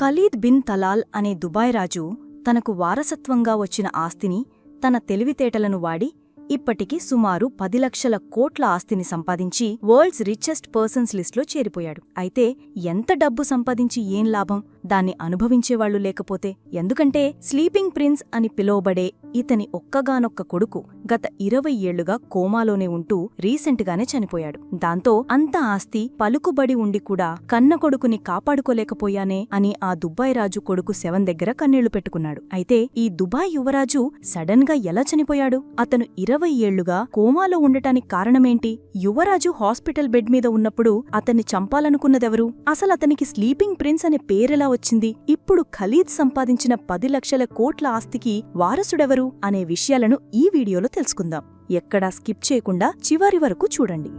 Khalid bin Talal అనే Dubai రాజు తనకు వారసత్వంగా వచ్చిన ఆస్తిని తన తెలివితేటలను వాడి ఇప్పటికి సుమారు పది లక్షల కోట్ల ఆస్తిని సంపాదించి వరల్డ్స్ రిచెస్ట్ పర్సన్స్ లిస్ట్లో చేరిపోయాడు. అయితే ఎంత డబ్బు సంపాదించి ఏం లాభం? దాన్ని అనుభవించేవాళ్ళు లేకపోతే ఎందుకంటే స్లీపింగ్ ప్రిన్స్ అని పిలువబడే ఇతని ఒక్కగానొక్క కొడుకు గత ఇరవై ఏళ్ళుగా కోమాలోనే ఉంటూ రీసెంట్గానే చనిపోయాడు. దాంతో అంత ఆస్తి పలుకుబడి ఉండి కూడా కన్న కొడుకుని కాపాడుకోలేకపోయానే అని ఆ దుబాయ్ రాజు కొడుకు శవం దగ్గర కన్నీళ్ళు పెట్టుకున్నాడు. అయితే ఈ దుబాయ్ యువరాజు సడన్గా ఎలా చనిపోయాడు? అతను ఇరవై ఏళ్ళుగా కోమాలో ఉండటానికి కారణమేంటి? యువరాజు హాస్పిటల్ బెడ్ మీద ఉన్నప్పుడు అతన్ని చంపాలనుకున్నదెవరు? అసలు అతనికి స్లీపింగ్ ప్రిన్స్ అనే పేరెలా వచ్చింది. ఇప్పుడు ఖలీద్ సంపాదించిన పది లక్షల కోట్ల ఆస్తికి వారసుడెవరు అనే విషయాలను ఈ వీడియోలో తెలుసుకుందాం. ఎక్కడా స్కిప్ చేయకుండా చివరి వరకు చూడండి.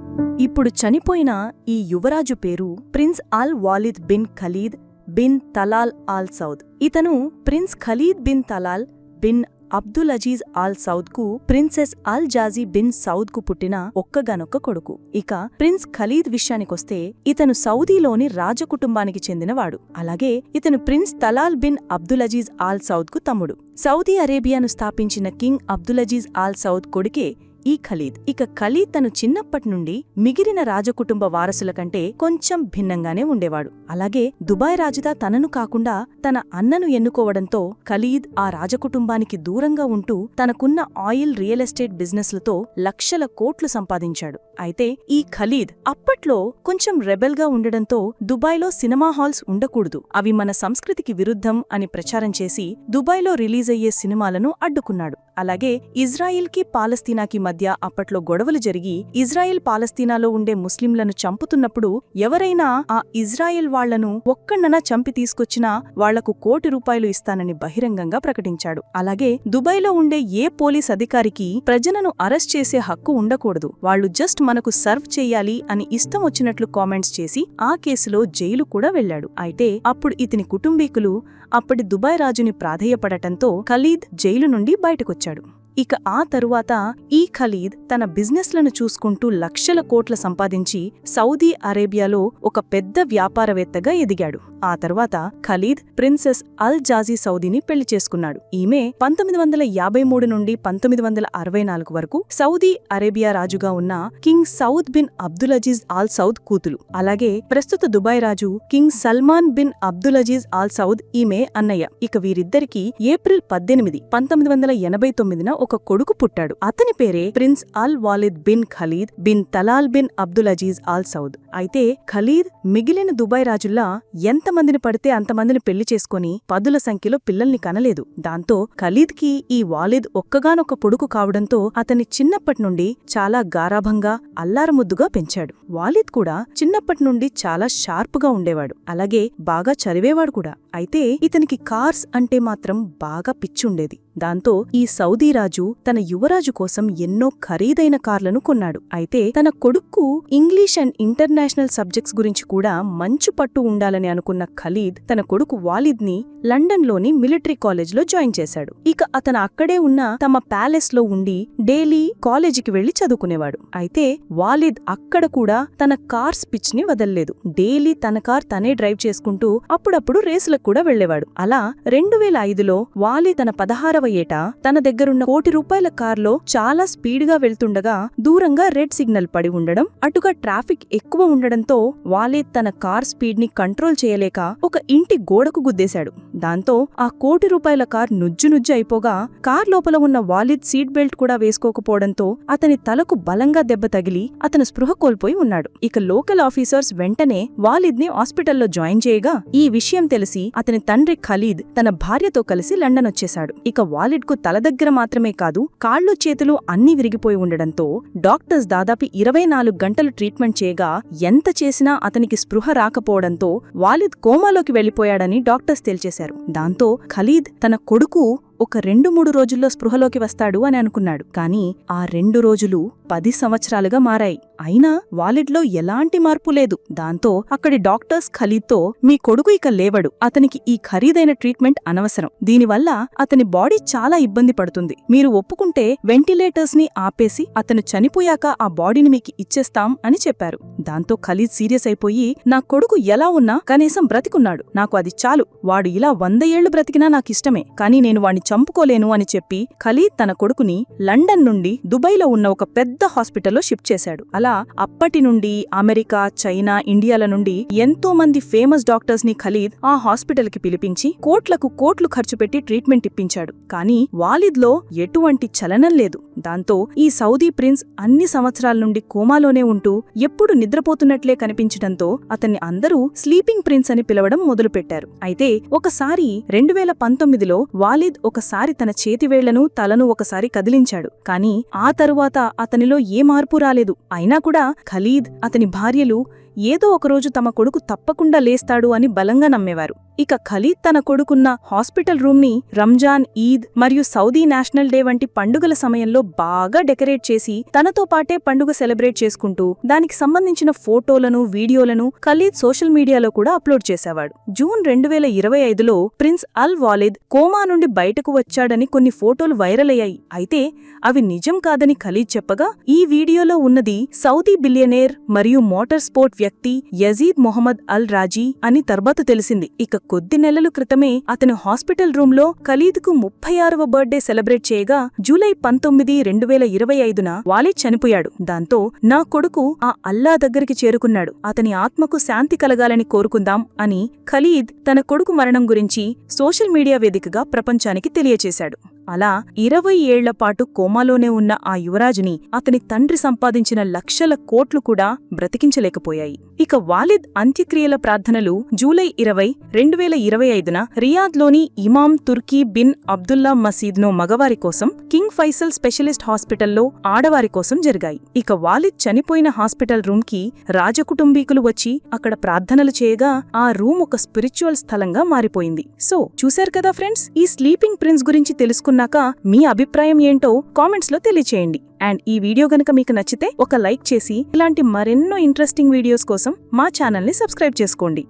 ఇప్పుడు చనిపోయిన ఈ యువరాజు పేరు prince Al Waleed bin Khalid bin Talal Al Saud. ఇతను prince Khalid bin Talal bin Abdul Aziz Al సౌద్కు princess Al Jazi bin సౌద్కు పుట్టిన ఒక్కగానొక్క కొడుకు. ఇక ప్రిన్స్ ఖలీద్ విషయానికొస్తే ఇతను సౌదీలోని రాజకుటుంబానికి చెందినవాడు. అలాగే ఇతను prince Talal bin Abdul Aziz Al సౌద్కు తమ్ముడు. సౌదీ అరేబియాను స్థాపించిన king Abdul Aziz Al Saud కొడుకే ఈ ఖలీద్ ఇక ఖలీద్ తను చిన్నప్పటి నుండి మిగిలిన రాజకుటుంబ వారసుల కంటే కొంచెం భిన్నంగానే ఉండేవాడు. అలాగే దుబాయ్ రాజుదా తనను కాకుండా తన అన్నను ఎన్నుకోవడంతో ఖలీద్ ఆ రాజకుటుంబానికి దూరంగా ఉంటూ తనకున్న ఆయిల్ రియల్ ఎస్టేట్ బిజినెస్లతో లక్షల కోట్లు సంపాదించాడు. అయితే ఈ ఖలీద్ అప్పట్లో కొంచెం రెబెల్గా ఉండడంతో దుబాయ్లో సినిమా హాల్స్ ఉండకూడదు అవి మన సంస్కృతికి విరుద్ధం అని ప్రచారం చేసి దుబాయ్లో రిలీజ్ అయ్యే సినిమాలను అడ్డుకున్నాడు. అలాగే ఇజ్రాయిల్కి పాలస్తీనాకి మధ్య అప్పట్లో గొడవలు జరిగి ఇజ్రాయిల్ పాలస్తీనాలో ఉండే ముస్లింలను చంపుతున్నప్పుడు ఎవరైనా ఆ ఇజ్రాయిల్ వాళ్ళను ఒక్కన్ననా చంపి తీసుకొచ్చినా వాళ్ళకు కోటి రూపాయలు ఇస్తానని బహిరంగంగా ప్రకటించాడు. అలాగే దుబాయ్లో ఉండే ఏ పోలీస్ అధికారికి ప్రజలను అరెస్ట్ చేసే హక్కు ఉండకూడదు. వాళ్ళు జస్ట్ మనకు సర్వ్ చెయ్యాలి అని ఇష్టం వచ్చినట్లు కామెంట్స్ చేసి ఆ కేసులో జైలు కూడా వెళ్ళాడు అయితే అప్పుడు ఇతని కుటుంబీకులు అప్పటి దుబాయ్ రాజుని ప్రాధేయపడటంతో ఖలీద్ జైలు నుండి బయటకొచ్చాడు. ఇక ఆ తరువాత ఈ ఖలీద్ తన బిజినెస్లను చూసుకుంటూ లక్షల కోట్ల సంపాదించి సౌదీ అరేబియాలో ఒక పెద్ద వ్యాపారవేత్తగా ఎదిగాడు. ఆ తర్వాత ఖలీద్ ప్రిన్సెస్ అల్ జాజీ సౌదీని పెళ్ళి చేసుకున్నాడు. ఈమె పంతొమ్మిది వందల యాభై మూడు నుండి పంతొమ్మిది వందల అరవై నాలుగు వరకు సౌదీ అరేబియా రాజుగా ఉన్న king Saud bin Abdul Aziz Al Saud కూతులు. అలాగే ప్రస్తుత దుబాయ్ రాజు king Salman bin Abdul Aziz Al Saud ఈమె అన్నయ్య. ఇక వీరిద్దరికీ ఏప్రిల్ పద్దెనిమిది పంతొమ్మిది వందల ఎనభై తొమ్మిదిన ఒక కొడుకు పుట్టాడు. అతని పేరే prince Al Walid bin Khalid bin Talal bin Abdul Aziz Al Saud. అయితే ఖలీద్ మిగిలిన దుబాయ్ రాజుల్లా ఎంతమందిని పడితే అంతమందిని పెళ్ళి చేసుకుని పదుల సంఖ్యలో పిల్లల్ని కనలేదు. దాంతో ఖలీద్కి ఈ వాలిద్ ఒక్కగానొక్క పొడుకు కావడంతో అతని చిన్నప్పటి నుండి చాలా గారాభంగా అల్లారముద్దుగా పెంచాడు. వాలిద్ కూడా చిన్నప్పటి నుండి చాలా షార్పుగా ఉండేవాడు. అలాగే బాగా చదివేవాడు కూడా. అయితే ఇతనికి కార్స్ అంటే మాత్రం బాగా పిచ్చుండేది. దాంతో ఈ సౌదీ రాజు తన యువరాజు కోసం ఎన్నో ఖరీదైన కార్లను కొన్నాడు. అయితే తన కొడుక్కు ఇంగ్లీష్ అండ్ ఇంటర్నేషనల్ సబ్జెక్ట్స్ గురించి కూడా మంచు పట్టు ఉండాలని అనుకున్న ఖలీద్ తన కొడుకు వాలిద్ని లండన్లోని మిలిటరీ కాలేజ్లో జాయిన్ చేశాడు. ఇక అతను అక్కడే ఉన్న తమ ప్యాలెస్లో ఉండి డైలీ కాలేజీకి వెళ్ళి చదువుకునేవాడు. అయితే వాలిద్ అక్కడ కూడా తన కార్స్ పిచ్ని వదల్లేదు. డైలీ తన కార్ తనే డ్రైవ్ చేసుకుంటూ అప్పుడప్పుడు కూడా వెళ్ళేవాడు అలా రెండు వేల ఐదులో వాలి తన పదహారవ ఏట తన దగ్గరున్న కోటి రూపాయల కార్లో చాలా స్పీడ్గా వెళ్తుండగా దూరంగా రెడ్ సిగ్నల్ పడి ఉండడం అటుగా ట్రాఫిక్ ఎక్కువ ఉండడంతో వాలిద్ తన కార్ స్పీడ్ని కంట్రోల్ చేయలేక ఒక ఇంటి గోడకు గుద్దేశాడు. దాంతో ఆ కోటి రూపాయల కార్ నుజ్జు నుజ్జు అయిపోగా కార్ లోపల ఉన్న వాలిద్ సీట్ బెల్ట్ కూడా వేసుకోకపోవడంతో అతని తలకు బలంగా దెబ్బ తగిలి అతను స్పృహ కోల్పోయి ఉన్నాడు. ఇక లోకల్ ఆఫీసర్స్ వెంటనే వాలిద్ని హాస్పిటల్లో జాయిన్ చేయగా ఈ విషయం తెలిసి అతని తండ్రి ఖలీద్ తన భార్యతో కలిసి లండన్ వచ్చేశాడు ఇక వాలిడ్కు తల దగ్గర మాత్రమే కాదు కాళ్ళు చేతులు అన్నీ విరిగిపోయి ఉండడంతో డాక్టర్స్ దాదాపు ఇరవై నాలుగు గంటలు ట్రీట్మెంట్ చేయగా ఎంత చేసినా అతనికి స్పృహ రాకపోవడంతో వాలిద్ కోమాలోకి వెళ్ళిపోయాడని డాక్టర్స్ తేల్చేశారు. దాంతో ఖలీద్ తన కొడుకు ఒక రెండు మూడు రోజుల్లో స్పృహలోకి వస్తాడు అని అనుకున్నాడు. కానీ ఆ రెండు రోజులు పది సంవత్సరాలుగా మారాయి. అయినా వాలిడ్లో ఎలాంటి మార్పు లేదు. దాంతో అక్కడి డాక్టర్స్ ఖలీద్తో మీ కొడుకు ఇక లేవడు. అతనికి ఈ ఖరీదైన ట్రీట్మెంట్ అనవసరం. దీనివల్ల అతని బాడీ చాలా ఇబ్బంది పడుతుంది. మీరు ఒప్పుకుంటే వెంటిలేటర్స్ని ఆపేసి అతను చనిపోయాక ఆ బాడీని మీకు ఇచ్చేస్తాం అని చెప్పారు. దాంతో ఖలీద్ సీరియస్ అయిపోయి నా కొడుకు ఎలా ఉన్నా కనీసం బ్రతికున్నాడు. నాకు అది చాలు. వాడు ఇలా వంద ఏళ్ళు బ్రతికినా నాకిష్టమే. కానీ నేను వాణ్ణి చంపుకోలేను అని చెప్పి ఖలీద్ తన కొడుకుని లండన్ నుండి దుబైలో ఉన్న ఒక పెద్ద హాస్పిటల్లో షిఫ్ట్ చేశాడు. అలా అప్పటి నుండి అమెరికా చైనా ఇండియాల నుండి ఎంతో మంది ఫేమస్ డాక్టర్స్ని ఖలీద్ ఆ హాస్పిటల్కి పిలిపించి కోట్లకు కోట్లు ఖర్చు పెట్టి ట్రీట్మెంట్ ఇప్పించాడు. కానీ వాలిద్లో ఎటువంటి చలనం లేదు. దాంతో ఈ సౌదీ ప్రిన్స్ అన్ని సంవత్సరాల నుండి కోమాలోనే ఉంటూ ఎప్పుడు నిద్రపోతున్నట్లే కనిపించడంతో అతన్ని అందరూ స్లీపింగ్ ప్రిన్స్ అని పిలవడం మొదలుపెట్టారు. అయితే ఒకసారి రెండు వేల పంతొమ్మిదిలో వాలిద్ ఒకసారి తన చేతివేళ్ళను తలను ఒకసారి కదిలించాడు. కానీ ఆ తరువాత అతనిలో ఏ మార్పు రాలేదు. అయినా కూడా ఖలీద్ అతని భార్యలు ఏదో ఒకరోజు తమ కొడుకు తప్పకుండా లేస్తాడు అని బలంగా నమ్మేవారు. ఇక ఖలీద్ తన కొడుకున్న హాస్పిటల్ రూమ్ని రంజాన్ ఈద్ మరియు సౌదీ నేషనల్ డే వంటి పండుగల సమయంలో బాగా డెకరేట్ చేసి తనతో పాటే పండుగ సెలబ్రేట్ చేసుకుంటూ దానికి సంబంధించిన ఫోటోలను వీడియోలను ఖలీద్ సోషల్ మీడియాలో కూడా అప్లోడ్ చేసేవాడు. జూన్ రెండు వేల ఇరవై ఐదులో ప్రిన్స్ అల్ వాలిద్ కోమా నుండి బయటకు వచ్చాడని కొన్ని ఫోటోలు వైరల్ అయ్యాయి. అయితే అవి నిజం కాదని ఖలీద్ చెప్పగా ఈ వీడియోలో ఉన్నది సౌదీ బిలియనేర్ మరియు మోటార్ స్పోర్ట్ వ్యక్తి యజీద్ మొహమ్మద్ అల్ రాజీ అని తర్వాత తెలిసింది. ఇక కొద్ది నెలల క్రితమే అతను హాస్పిటల్ రూంలో ఖలీద్కు ముప్పై ఆరవ బర్త్డే సెలబ్రేట్ చేయగా జూలై పంతొమ్మిది రెండు వేల ఇరవై ఐదున వాలిద్ చనిపోయాడు. దాంతో నా కొడుకు ఆ అల్లా దగ్గరికి చేరుకున్నాడు. అతని ఆత్మకు శాంతి కలగాలని కోరుకుందాం అని ఖలీద్ తన కొడుకు మరణం గురించి సోషల్ మీడియా వేదికగా ప్రపంచానికి తెలియచేశాడు. అలా ఇరవై ఏళ్ళపాటు కోమాలోనే ఉన్న ఆ యువరాజుని అతని తండ్రి సంపాదించిన లక్షల కోట్లు కూడా బ్రతికించలేకపోయాయి. ఇక వాలిద్ అంత్యక్రియల ప్రార్థనలు జూలై ఇరవై రెండు వేల ఇరవై ఐదున రియాద్లోని ఇమాం తుర్కీ బిన్ అబ్దుల్లా మసీద్నో మగవారి కోసం కింగ్ ఫైసల్ స్పెషలిస్ట్ హాస్పిటల్లో ఆడవారి కోసం జరిగాయి. ఇక వాలిద్ చనిపోయిన హాస్పిటల్ రూమ్కి రాజకుటుంబీకులు వచ్చి అక్కడ ప్రార్థనలు చేయగా ఆ రూమ్ ఒక స్పిరిచువల్ స్థలంగా మారిపోయింది. సో చూశారు కదా ఫ్రెండ్స్ ఈ స్లీపింగ్ ప్రిన్స్ గురించి తెలుసుకున్న తెలుసుకున్నాక మీ అభిప్రాయం ఏంటో కామెంట్స్లో తెలియచేయండి. అండ్ ఈ వీడియో గనక మీకు నచ్చితే ఒక లైక్ చేసి ఇలాంటి మరెన్నో ఇంట్రెస్టింగ్ వీడియోస్ కోసం మా ఛానల్ని సబ్స్క్రైబ్ చేసుకోండి.